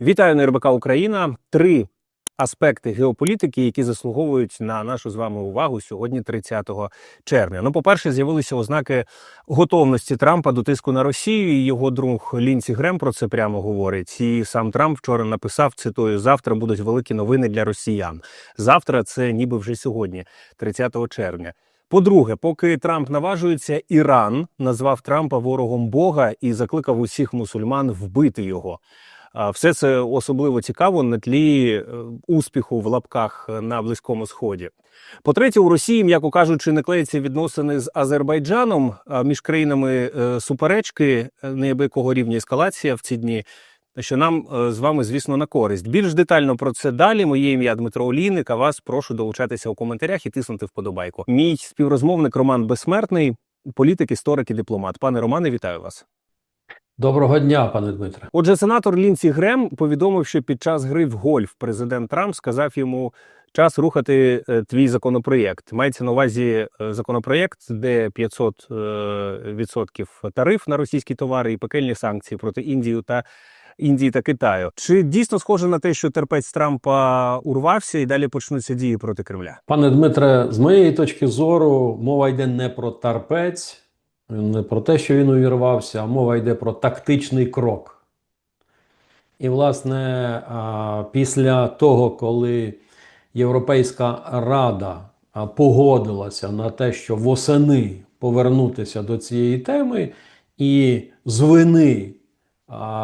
Вітаю на РБК Україна. Три аспекти геополітики, які заслуговують на нашу з вами увагу сьогодні, 30 червня. Ну, по-перше, з'явилися ознаки готовності Трампа до тиску на Росію. І його друг Лінсі Грем про це прямо говорить. І сам Трамп вчора написав: цитую: завтра будуть великі новини для росіян. Завтра це ніби вже сьогодні, 30 червня. По-друге, поки Трамп наважується, Іран назвав Трампа ворогом Бога і закликав усіх мусульман вбити його. Все це особливо цікаво на тлі е, успіху в лапках на Близькому Сході. По-третє, у Росії, м'яко кажучи, не клеїться відносини з Азербайджаном. Між країнами е, суперечки е, неабиякого рівня ескалація в ці дні. Що нам з вами, звісно, на користь. Більш детально про це далі. Моє ім'я Дмитро Олійник. А вас прошу долучатися у коментарях і тиснути вподобайку. Мій співрозмовник Роман Безсмертний, політик, історик і дипломат. Пане Романе, вітаю вас. Доброго дня, пане Дмитре. Отже, сенатор Лінсі Грем повідомив, що під час гри в гольф президент Трамп сказав йому час рухати е, твій законопроєкт. Мається на увазі е, законопроєкт, де 500 е, відсотків тариф на російські товари і пекельні санкції проти Індії та Індії та Китаю. Чи дійсно схоже на те, що терпець Трампа урвався і далі почнуться дії проти Кремля? Пане Дмитре, з моєї точки зору, мова йде не про тарпець, не про те, що він увірвався, а мова йде про тактичний крок. І, власне, після того, коли Європейська Рада погодилася на те, що восени повернутися до цієї теми, і з вини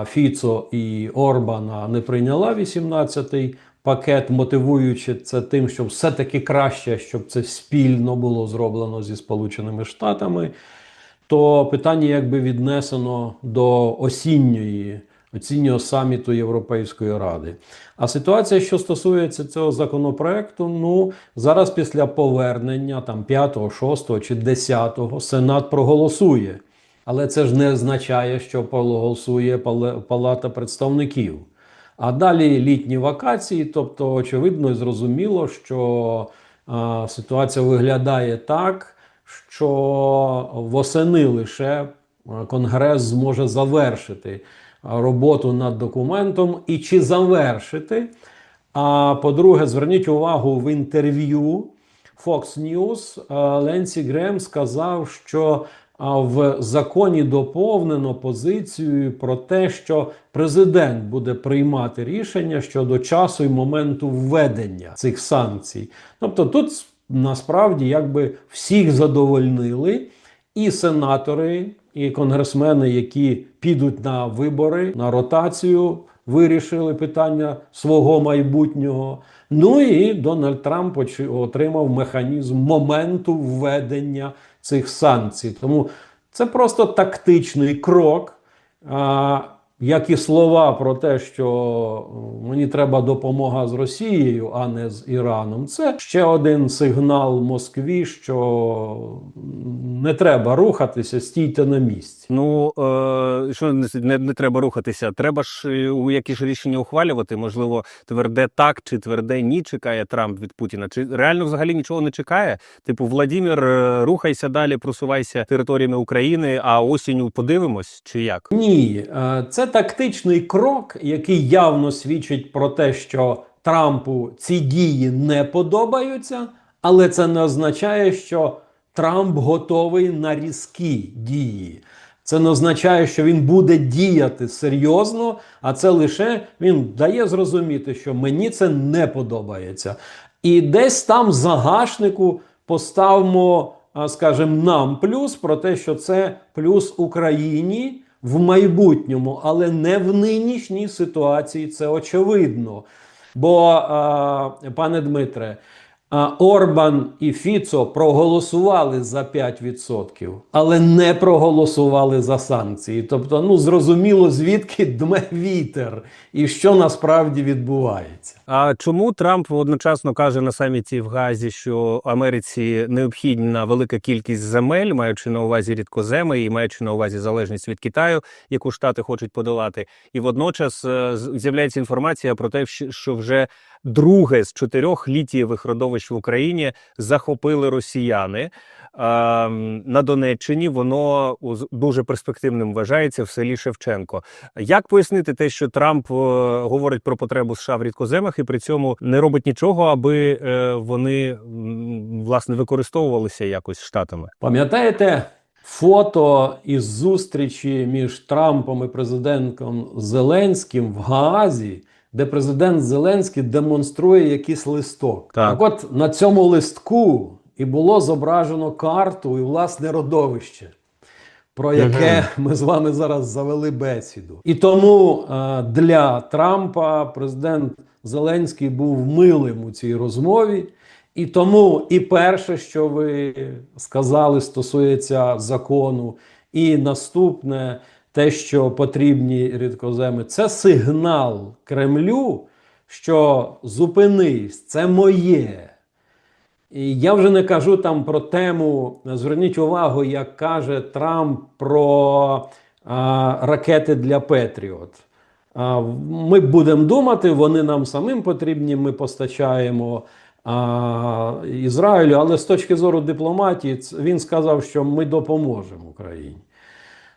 Фіцо і Орбана не прийняла 18-й пакет, мотивуючи це тим, що все-таки краще, щоб це спільно було зроблено зі Сполученими Штатами, то питання якби віднесено до осінньої. Осіннього саміту Європейської ради. А ситуація, що стосується цього законопроекту, ну зараз після повернення там 5, 6 чи 10 Сенат проголосує. Але це ж не означає, що проголосує Палата представників. А далі літні вакації, тобто, очевидно і зрозуміло, що а, ситуація виглядає так, що восени лише Конгрес зможе завершити роботу над документом і чи завершити. А по-друге, зверніть увагу в інтерв'ю Fox News Ленсі Грем сказав, що в законі доповнено позицію про те, що президент буде приймати рішення щодо часу і моменту введення цих санкцій. Тобто, тут насправді якби всіх задовольнили, і сенатори, і конгресмени, які підуть на вибори, на ротацію, вирішили питання свого майбутнього. Ну і Дональд Трамп отримав механізм моменту введення цих санкцій. Тому це просто тактичний крок. Як і слова про те, що е, мені треба допомога з Росією, а не з Іраном, це ще один сигнал Москві, що не треба рухатися, стійте на місці. Ну е, що не, не, треба рухатися? Треба ж е, у які ж рішення ухвалювати? Можливо, тверде так чи тверде ні чекає Трамп від Путіна? Чи реально взагалі нічого не чекає? Типу, Владімір, е, рухайся далі, просувайся територіями України, а осінню подивимось, чи як? Ні, е, це тактичний крок, який явно свідчить про те, що Трампу ці дії не подобаються, але це не означає, що Трамп готовий на різкі дії. Це не означає, що він буде діяти серйозно, а це лише він дає зрозуміти, що мені це не подобається. І десь там загашнику поставимо, скажімо, нам плюс про те, що це плюс Україні в майбутньому, але не в нинішній ситуації. Це очевидно. Бо, пане Дмитре, Орбан і Фіцо проголосували за 5%, але не проголосували за санкції. Тобто, ну зрозуміло, звідки дме вітер і що насправді відбувається. А чому Трамп одночасно каже на саміті в Газі, що Америці необхідна велика кількість земель, маючи на увазі рідкоземи і маючи на увазі залежність від Китаю, яку штати хочуть подолати, і водночас е, з'являється інформація про те, що- що вже друге з чотирьох літієвих родовищ в Україні захопили росіяни. На Донеччині воно дуже перспективним вважається в селі Шевченко. Як пояснити те, що Трамп е, говорить про потребу США в рідкоземах і при цьому не робить нічого, аби е, вони власне використовувалися якось штатами? Пам'ятаєте фото із зустрічі між Трампом і президентом Зеленським в Гаазі, де президент Зеленський демонструє якийсь листок? Так. от на цьому листку і було зображено карту і власне родовище. Про яке ми з вами зараз завели бесіду, і тому е, для Трампа президент Зеленський був милим у цій розмові, і тому і перше, що ви сказали, стосується закону, і наступне, те, що потрібні рідкоземи, це сигнал Кремлю, що зупинись, це моє. І я вже не кажу там про тему. Зверніть увагу, як каже Трамп про а, ракети для Петріот. Ми будемо думати, вони нам самим потрібні. Ми постачаємо а, Ізраїлю, але з точки зору дипломатії, він сказав, що ми допоможемо Україні.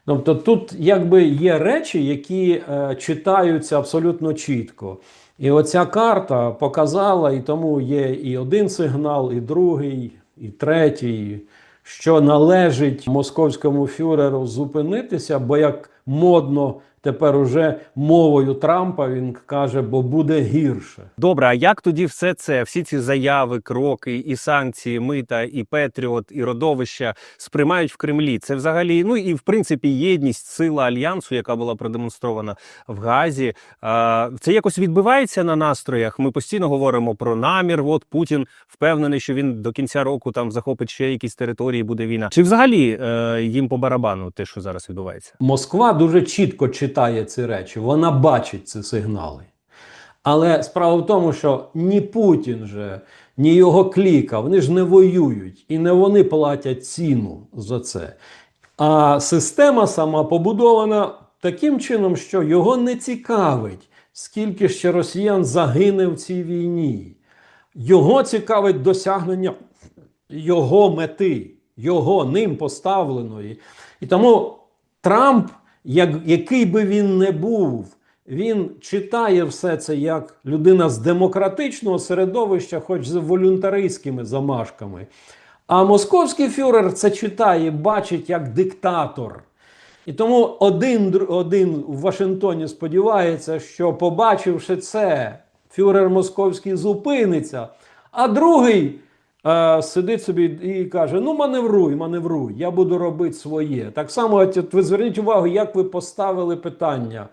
Тобто тут якби є речі, які е, читаються абсолютно чітко. І оця карта показала, і тому є і один сигнал, і другий, і третій, що належить московському фюреру зупинитися, бо як модно тепер уже мовою Трампа він каже, бо буде гірше. Добре, а як тоді все це, всі ці заяви, кроки, і санкції, мита, і Петріот, і родовища сприймають в Кремлі? Це взагалі, ну і в принципі єдність, сила альянсу, яка була продемонстрована в Газі. Це якось відбивається на настроях. Ми постійно говоримо про намір. От Путін впевнений, що він до кінця року там захопить ще якісь території, буде війна. Чи взагалі е, їм по барабану те, що зараз відбувається? Москва дуже чітко читає ці речі, вона бачить ці сигнали. Але справа в тому, що ні Путін же, ні його кліка, вони ж не воюють і не вони платять ціну за це. А система сама побудована таким чином, що його не цікавить, скільки ще росіян загине в цій війні. Його цікавить досягнення його мети, його ним поставленої. І тому Трамп, як, який би він не був, він читає все це як людина з демократичного середовища, хоч з волюнтаристськими замашками. А московський фюрер це читає, бачить як диктатор. І тому один, один в Вашингтоні сподівається, що побачивши це, фюрер московський зупиниться, а другий е, сидить собі і каже: Ну, маневруй, маневруй, я буду робити своє. Так само, ви зверніть увагу, як ви поставили питання.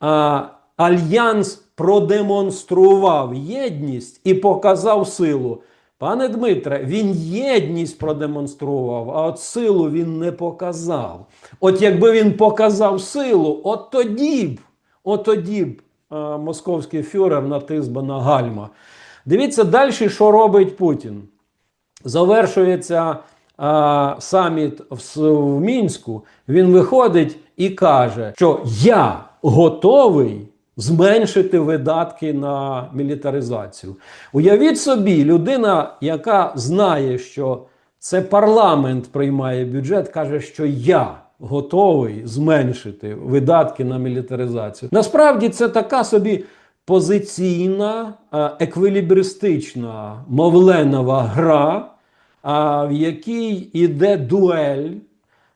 А, Альянс продемонстрував єдність і показав силу. Пане Дмитре, він єдність продемонстрував, а от силу він не показав. От якби він показав силу, от тоді б, от тоді б а, московський фюрер натис би на гальма. Дивіться далі, що робить Путін. Завершується а, саміт в, в Мінську. Він виходить і каже, що я готовий зменшити видатки на мілітаризацію. Уявіть собі, людина, яка знає, що це парламент приймає бюджет, каже, що я готовий зменшити видатки на мілітаризацію. Насправді це така собі позиційна, е, еквілібристична мовленова гра, в якій іде дуель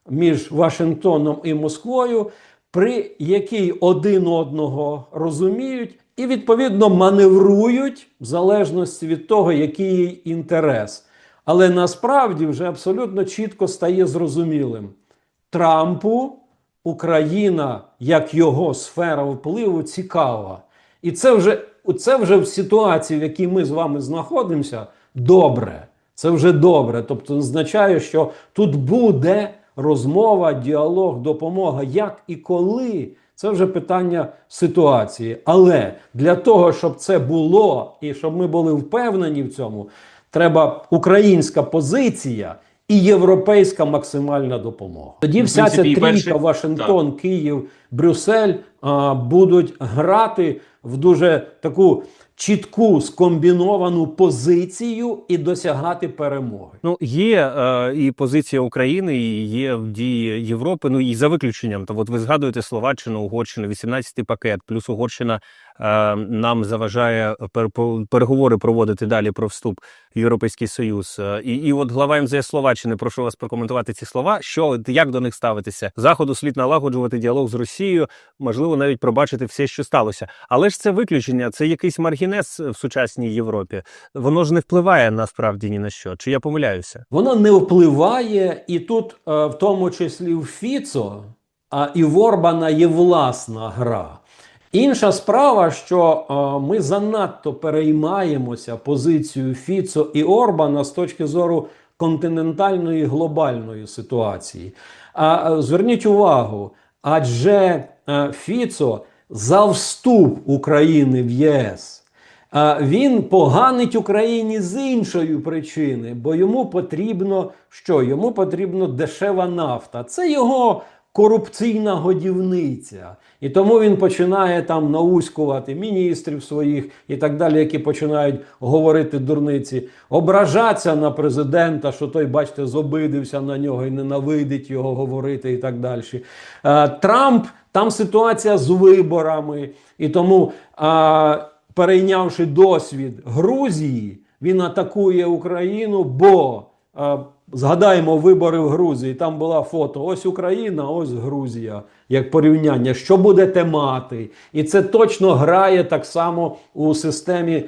між Вашингтоном і Москвою, при якій один одного розуміють і відповідно маневрують в залежності від того, який їй інтерес. Але насправді вже абсолютно чітко стає зрозумілим. Трампу Україна, як його сфера впливу, цікава. І це вже, це вже в ситуації, в якій ми з вами знаходимося, добре. Це вже добре. Тобто означає, що тут буде розмова, діалог, допомога. Як і коли, це вже питання ситуації. Але для того, щоб це було і щоб ми були впевнені в цьому, треба українська позиція і європейська максимальна допомога. Тоді вся ця трійка Вашингтон, Київ, Брюссель а, будуть грати в дуже таку чітку скомбіновану позицію і досягати перемоги. Ну, є е, і позиція України, і є в дії Європи. Ну і за виключенням. То от ви згадуєте Словаччину, Угорщину, 18-й пакет, плюс Угорщина е, нам заважає пер, переговори проводити далі про вступ в Європейський Союз. Е, І, і от глава МЗС Словаччини, прошу вас прокоментувати ці слова. Що як до них ставитися? Заходу слід налагоджувати діалог з Росією, можливо, навіть пробачити все, що сталося. Але ж це виключення, це якийсь маргінес в сучасній Європі. Воно ж не впливає насправді ні на що. Чи я помиляюся? Воно не впливає, і тут, е, в тому числі в Фіцо, а і в Орбана є власна гра. Інша справа, що е, ми занадто переймаємося позицією Фіцо і Орбана з точки зору континентальної глобальної ситуації. А е, зверніть увагу, адже е, Фіцо за вступ України в ЄС. Він поганить Україні з іншої причини, бо йому потрібно що? Йому потрібно дешева нафта. Це його корупційна годівниця. І тому він починає там науськувати міністрів своїх і так далі, які починають говорити дурниці, ображатися на президента, що той, бачите, зобидився на нього і ненавидить його говорити і так далі. Е, Трамп, там ситуація з виборами, і тому. е, перейнявши досвід Грузії, він атакує Україну, бо е, згадаємо вибори в Грузії. Там була фото: ось Україна, ось Грузія, як порівняння. Що будете мати? І це точно грає так само у системі е,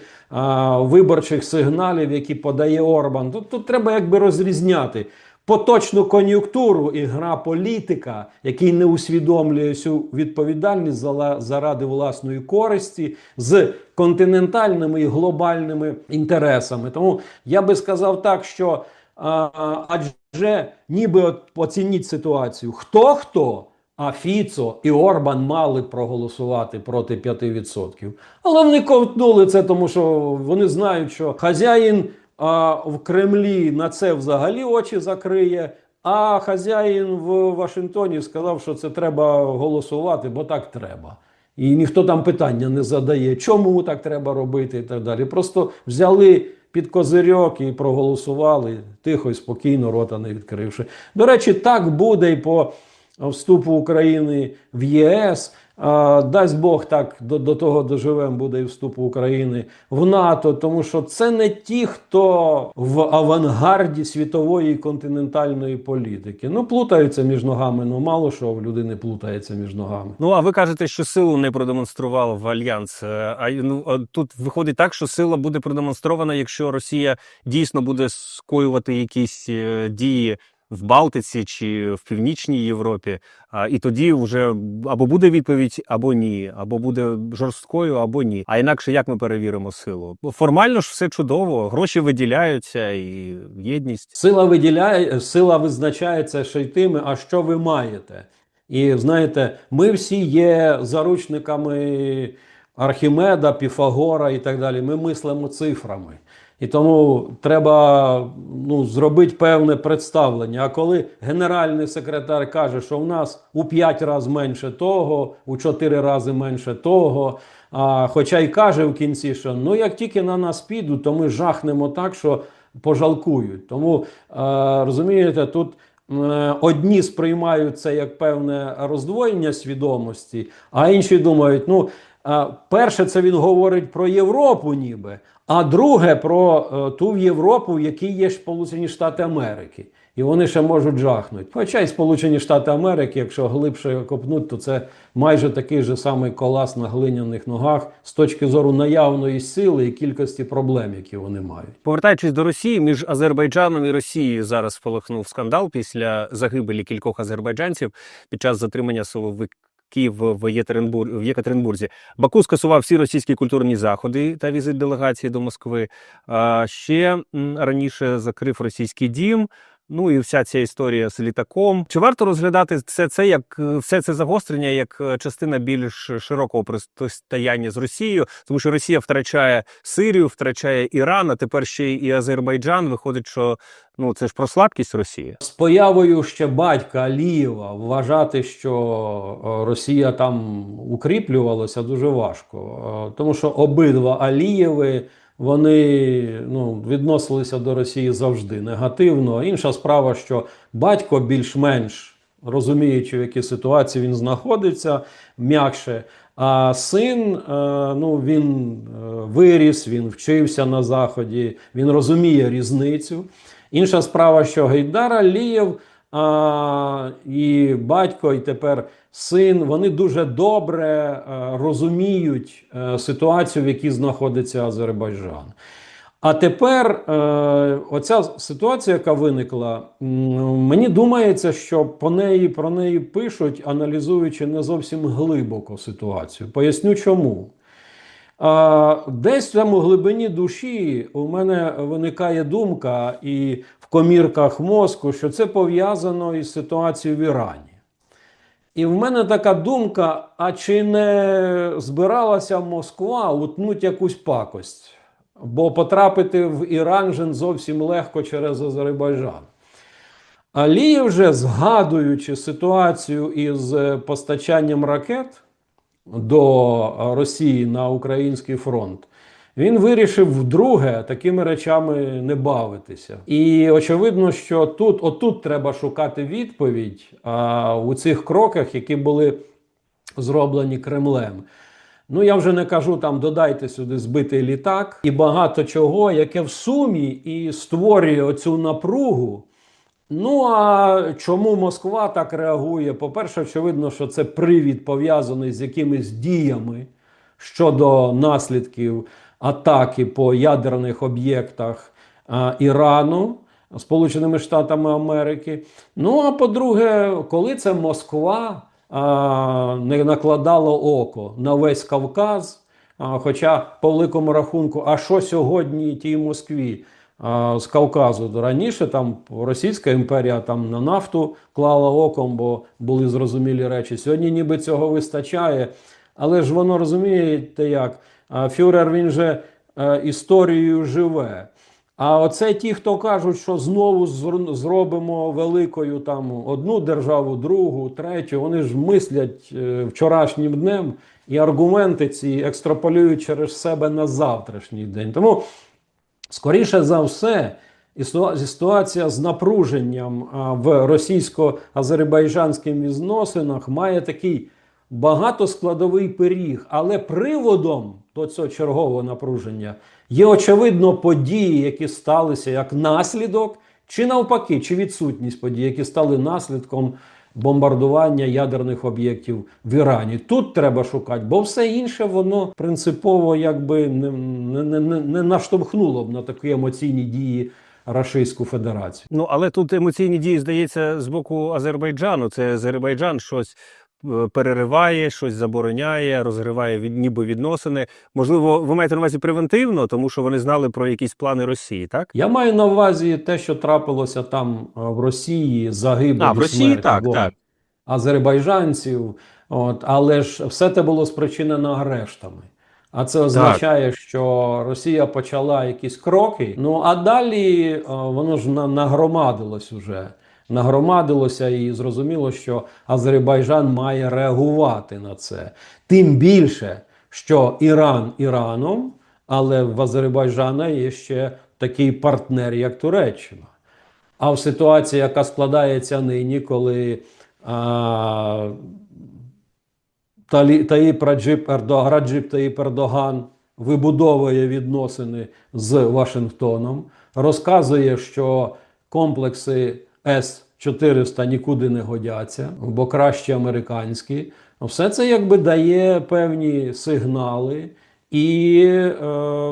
виборчих сигналів, які подає Орбан. Тут, тут треба якби розрізняти. Поточну кон'юнктуру і гра політика, який не усвідомлює всю відповідальність за- заради власної користі з континентальними і глобальними інтересами. Тому я би сказав так, що а, адже ніби от оцініть ситуацію, хто хто. А Фіцо і Орбан мали проголосувати проти 5%. Але вони ковтнули це, тому що вони знають, що хазяїн а, в Кремлі на це взагалі очі закриє. А хазяїн в Вашингтоні сказав, що це треба голосувати, бо так треба. І ніхто там питання не задає, чому так треба робити і так далі. Просто взяли під козирьок і проголосували тихо і спокійно, рота не відкривши. До речі, так буде і по вступу України в ЄС. Дасть Бог так до, до того доживемо, буде і вступ України в НАТО, тому що це не ті, хто в авангарді світової континентальної політики. Ну, плутаються між ногами. Ну мало що в людини плутається між ногами. Ну а ви кажете, що силу не продемонстрував в альянс. Е, А ну тут виходить так, що сила буде продемонстрована, якщо Росія дійсно буде скоювати якісь е, дії в Балтиці чи в Північній Європі. А і тоді вже або буде відповідь, або ні, або буде жорсткою, або ні. А інакше як ми перевіримо силу? Формально ж все чудово, гроші виділяються і єдність. Сила виділяє, сила визначається ще й тими, а що ви маєте. І знаєте, ми всі є заручниками Архімеда, Піфагора і так далі. Ми мислимо цифрами. І тому треба ну, зробити певне представлення. А коли генеральний секретар каже, що в нас у 5 разів менше того, у 4 рази менше того, а, хоча й каже в кінці, що ну як тільки на нас підуть, то ми жахнемо так, що пожалкують. Тому е, розумієте, тут е, одні сприймають це як певне роздвоєння свідомості, а інші думають, ну. Перше, це він говорить про Європу, ніби, а друге про е, ту Європу, в якій є Сполучені Штати Америки. І вони ще можуть жахнути. Хоча й Сполучені Штати Америки, якщо глибше копнуть, то це майже такий же самий колас на глиняних ногах з точки зору наявної сили і кількості проблем, які вони мають. Повертаючись до Росії, між Азербайджаном і Росією зараз спалахнув скандал після загибелі кількох азербайджанців під час затримання силовиків в Єкатеринбур... в Єкатеринбурзі. Баку скасував всі російські культурні заходи та візит делегації до Москви. Ще раніше закрив російський дім. Ну і вся ця історія з літаком. Чи варто розглядати все це як е, все це загострення як е, частина більш широкого протистояння з Росією, тому що Росія втрачає Сирію, втрачає Іран, а тепер ще і Азербайджан. Виходить, що ну це ж про слабкість Росії. З появою ще батька Алієва вважати, що е, Росія там укріплювалася, дуже важко. Тому що обидва Алієви вони ну, відносилися до Росії завжди негативно. Інша справа, що батько більш-менш розуміючи, в якій ситуації він знаходиться, м'якше. А син, е, ну він е, виріс, він вчився на заході, він розуміє різницю. Інша справа, що Гейдар Алієв і батько, і тепер син, вони дуже добре е, розуміють е, ситуацію, в якій знаходиться Азербайджан. А тепер е, оця ситуація, яка виникла, мені думається, що по неї про неї пишуть, аналізуючи не зовсім глибоко ситуацію. Поясню чому. Десь в цьому глибині душі у мене виникає думка і в комірках мозку, що це пов'язано із ситуацією в Ірані. І в мене така думка: а чи не збиралася Москва утнуть якусь пакость? Бо потрапити в Іран же зовсім легко через Азербайджан. Алієв вже згадуючи ситуацію із е, постачанням ракет до Росії на український фронт, він вирішив вдруге такими речами не бавитися. І очевидно, що тут, отут треба шукати відповідь а, у цих кроках, які були зроблені Кремлем. Ну, я вже не кажу там додайте сюди збитий літак і багато чого, яке в сумі і створює оцю напругу. Ну а чому Москва так реагує? По-перше, очевидно, що це привід пов'язаний з якимись діями щодо наслідків атаки по ядерних об'єктах Ірану Сполученими Штатами Америки. Ну а по-друге, коли це Москва не накладала око на весь Кавказ. Хоча, по великому рахунку, а що сьогодні тій Москві а, з Кавказу? Раніше там Російська імперія там на нафту клала оком, бо були зрозумілі речі. Сьогодні ніби цього вистачає. Але ж воно розумієте як? Фюрер він же е, історією живе. А оце ті, хто кажуть, що знову зробимо великою там одну державу, другу, третю, вони ж мислять е, вчорашнім днем і аргументи ці екстраполюють через себе на завтрашній день. Тому, скоріше за все, ситуація з напруженням в російсько-азербайджанських відносинах має такий багатоскладовий пиріг, але приводом до цього чергового напруження є очевидно події, які сталися як наслідок, чи навпаки, чи відсутність подій, які стали наслідком бомбардування ядерних об'єктів в Ірані. Тут треба шукати, бо все інше воно принципово якби не, не, не, не наштовхнуло б на такі емоційні дії Рашистську Федерацію. Ну але тут емоційні дії здається з боку Азербайджану. Це Азербайджан щось перериває, щось забороняє, розриває від ніби відносини. Можливо, ви маєте на увазі превентивно, тому що вони знали про якісь плани Росії, так? Я маю на увазі те, що трапилося там е, в Росії, загибель А, в Росії смерть так, так. азербайджанців. От, але ж все це було спричинено арештами. А це означає, що Росія почала якісь кроки. Ну а далі е, воно ж на- нагромадилось уже. Нагромадилося і зрозуміло, що Азербайджан має реагувати на це. Тим більше, що Іран Іраном, але в Азербайджана є ще такий партнер, як Туреччина. А в ситуації, яка складається нині, коли а, Таїп Раджип Ердоган, Раджип Таїп Ердоган вибудовує відносини з Вашингтоном, розказує, що комплекси С-400 нікуди не годяться, бо краще американські. Все це якби дає певні сигнали, і е,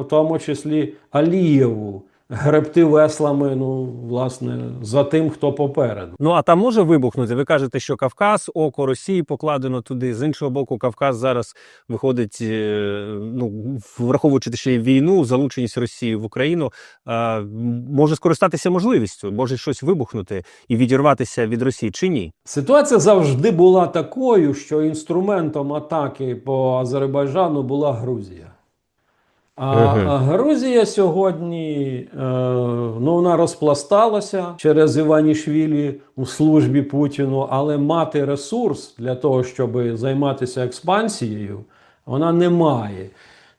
в тому числі Алієву гребти веслами, ну, власне, за тим, хто попереду. Ну а там може вибухнути. Ви кажете, що Кавказ, око Росії покладено туди. З іншого боку, Кавказ зараз виходить, е, ну враховуючи ще й війну, залученість Росії в Україну, е, може скористатися можливістю, може щось вибухнути і відірватися від Росії чи ні? Ситуація завжди була такою, що інструментом атаки по Азербайджану була Грузія. А. Грузія сьогодні е, ну, вона розпласталася через Іванішвілі у службі Путіну, але мати ресурс для того, щоб займатися експансією, вона не має.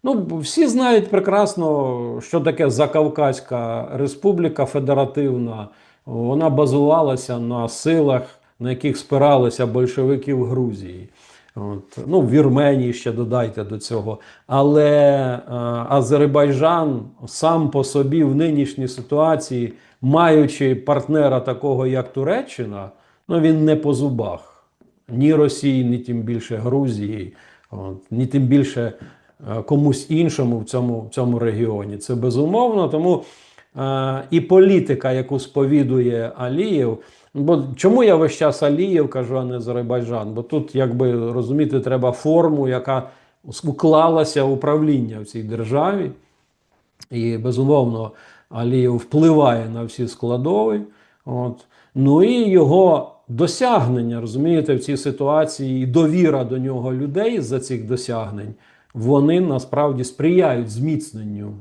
Ну, всі знають прекрасно, що таке Закавказька Республіка Федеративна. Вона базувалася на силах, на яких спиралися большевики в Грузії. От. Ну, в Вірменії ще додайте до цього. Але е, Азербайджан сам по собі в нинішній ситуації, маючи партнера такого, як Туреччина, ну він не по зубах ні Росії, ні тим більше Грузії, от, ні тим більше е, комусь іншому в цьому, в цьому регіоні. Це безумовно. Тому е, і політика, яку сповідує Алієв. Бо чому я весь час Алієв кажу, а не Азербайджан? Бо тут, якби розуміти, треба форму, яка уклалася управління в цій державі. І безумовно Алієв впливає на всі складові. От. Ну і його досягнення, розумієте, в цій ситуації, і довіра до нього людей за цих досягнень, вони насправді сприяють зміцненню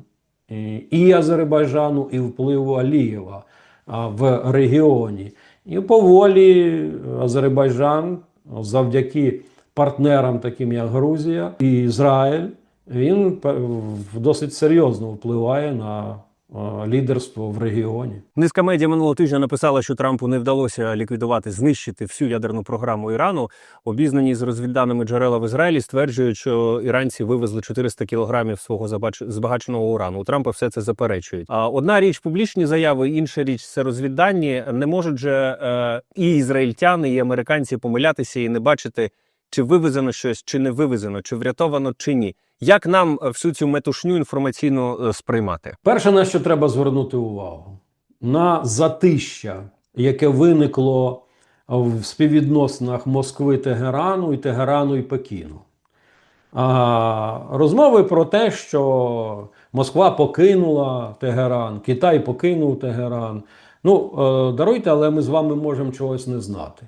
і- і Азербайджану, і впливу Алієва в регіоні. І поволі Азербайджан завдяки партнерам, таким як Грузія і Ізраїль, він досить серйозно впливає на е, лідерство в регіоні. Низка медіа минулого тижня написала, що Трампу не вдалося ліквідувати, знищити всю ядерну програму Ірану. Обізнані з розвідданими джерела в Ізраїлі стверджують, що іранці вивезли 400 кілограмів свого збагаченого урану. У Трампа все це заперечують. А одна річ публічні заяви, інша річ це розвіддані. Не можуть же е, і ізраїльтяни, і американці помилятися і не бачити, чи вивезено щось, чи не вивезено, чи врятовано, чи ні. Як нам е, всю цю метушню інформаційно е, сприймати? Перше, на що треба звернути увагу, на затища, яке виникло в співвідносинах Москви Тегерану і Тегерану і Пекіну. А, розмови про те, що Москва покинула Тегеран, Китай покинув Тегеран. Ну, е, даруйте, але ми з вами можемо чогось не знати.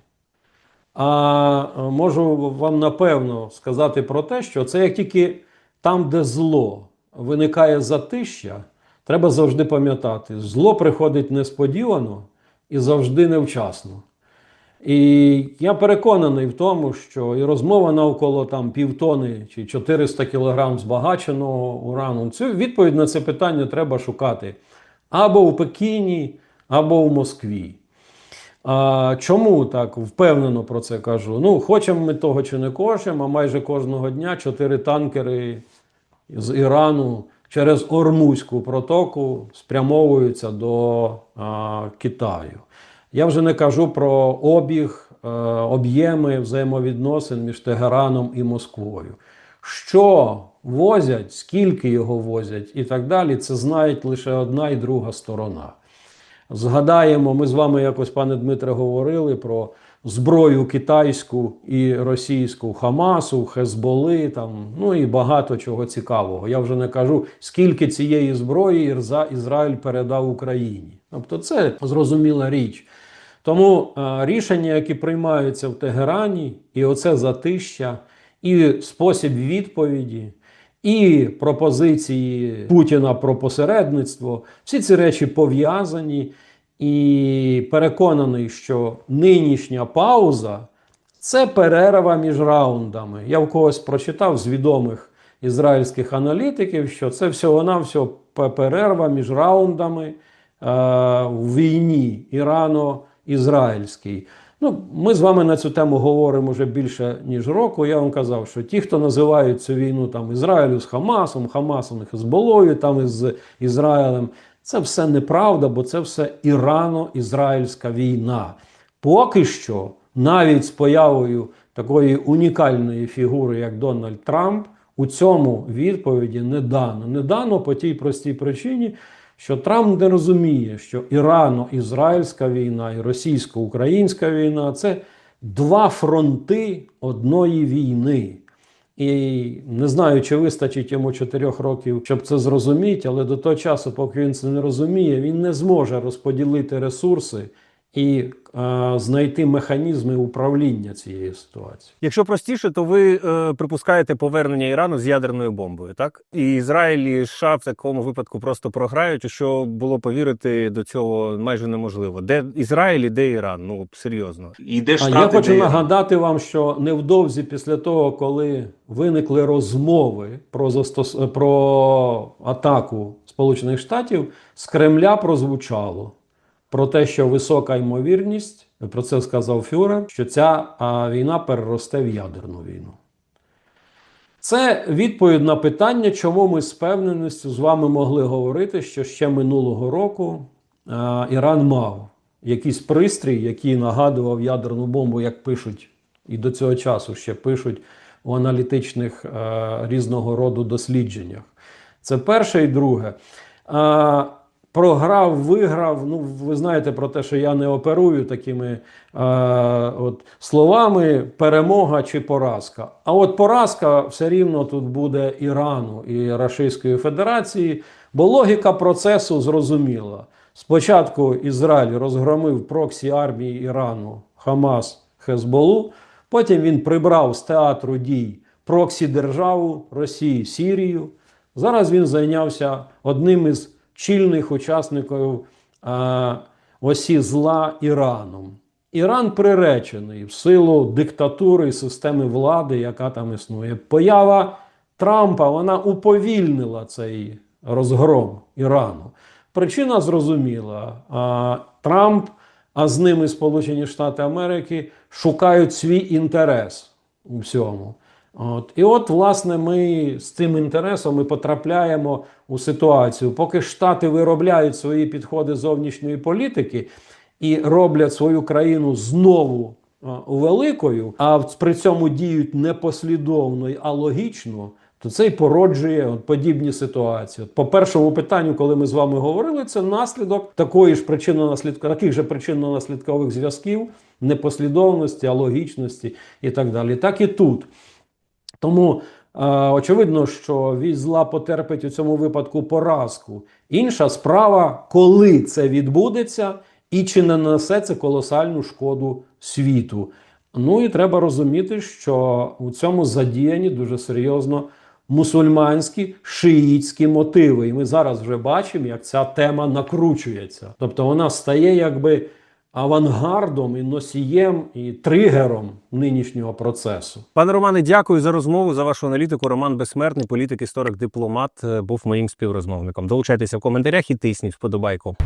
А е, можу вам напевно сказати про те, що це як тільки там, де зло виникає затища, треба завжди пам'ятати, зло приходить несподівано і завжди невчасно. І я переконаний в тому, що і розмова навколо там півтони чи 400 кілограм збагаченого урану. Цю відповідь на це питання треба шукати або у Пекіні, або у Москві. А, чому так впевнено про це кажу? Ну, хочемо ми того чи не хочемо, а майже кожного дня чотири танкери з Ірану через Ормузьку протоку спрямовуються до а, Китаю. Я вже не кажу про обіг, е, об'єми взаємовідносин між Тегераном і Москвою. Що возять, скільки його возять і так далі, це знають лише одна і друга сторона. Згадаємо, ми з вами якось, пане Дмитре, говорили про зброю китайську і російську Хамасу, Хезболи, там, ну і багато чого цікавого. Я вже не кажу, скільки цієї зброї Ізраїль передав Україні. Тобто, це зрозуміла річ. Тому е, рішення, які приймаються в Тегерані, і оце затища, і спосіб відповіді, і пропозиції Путіна про посередництво, всі ці речі пов'язані. І переконаний, що нинішня пауза це перерва між раундами. Я в когось прочитав з відомих ізраїльських аналітиків, що це всього-навсього пе- перерва між раундами е, в війні Ірано-Ізраїльській. Ну, ми з вами на цю тему говоримо вже більше ніж року. Я вам казав, що ті, хто називають цю війну там Ізраїлю з Хамасом, Хамасом і Хезболою, там із Ізраїлем, це все неправда, бо це все Ірано-Ізраїльська війна. Поки що, навіть з появою такої унікальної фігури, як Дональд Трамп, у цьому відповіді не дано. Не дано по тій простій причині, що Трамп не розуміє, що Ірано-Ізраїльська війна і російсько-українська війна це два фронти одної війни. І не знаю, чи вистачить йому чотирьох років, щоб це зрозуміти, але до того часу, поки він це не розуміє, він не зможе розподілити ресурси і е, знайти механізми управління цією ситуацією. Якщо простіше, то ви е, припускаєте повернення Ірану з ядерною бомбою, так? І Ізраїль і США в такому випадку просто програють, що було повірити до цього майже неможливо. Де Ізраїль і де Іран? Ну серйозно. І де А я хочу де... нагадати вам, що невдовзі після того, коли виникли розмови про застос... про атаку Сполучених Штатів, з Кремля прозвучало про те, що висока ймовірність, про це сказав Фюрер, що ця війна переросте в ядерну війну. Це відповідь на питання, чому ми з певненістю з вами могли говорити, що ще минулого року Іран мав якийсь пристрій, який нагадував ядерну бомбу, як пишуть і до цього часу ще пишуть у аналітичних різного роду дослідженнях. Це перше і друге. Програв, виграв. Ну, ви знаєте про те, що я не оперую такими е, от, словами перемога чи поразка. А от поразка все рівно тут буде Ірану і Російської Федерації, бо логіка процесу зрозуміла. Спочатку Ізраїль розгромив проксі армії Ірану Хамас Хезболу, потім він прибрав з театру дій проксі державу Росії Сірію. Зараз він зайнявся одним із чільних учасників а, осі зла Іраном. Іран приречений в силу диктатури і системи влади, яка там існує. Поява Трампа вона уповільнила цей розгром Ірану. Причина зрозуміла. А, Трамп, а з ними Сполучені Штати Америки шукають свій інтерес у всьому. От. І от, власне, ми з цим інтересом ми потрапляємо у ситуацію, поки Штати виробляють свої підходи зовнішньої політики і роблять свою країну знову великою, а при цьому діють не послідовно, а логічно, то це й породжує от подібні ситуації. От по першому питанню, коли ми з вами говорили, це наслідок такої ж причинно-наслідко, таких же причинно-наслідкових зв'язків, непослідовності, алогічності і так далі. Так і тут. Тому е, очевидно, що вісь зла потерпить у цьому випадку поразку. Інша справа, коли це відбудеться, і чи не нанесе це колосальну шкоду світу. Ну і треба розуміти, що у цьому задіяні дуже серйозно мусульманські шиїтські мотиви. І ми зараз вже бачимо, як ця тема накручується. Тобто вона стає якби авангардом і носієм і тригером нинішнього процесу. Пане Романе, дякую за розмову, за вашу аналітику. Роман Безсмертний, політик, історик, дипломат, е, був моїм співрозмовником. Долучайтеся в коментарях і тисніть вподобайку.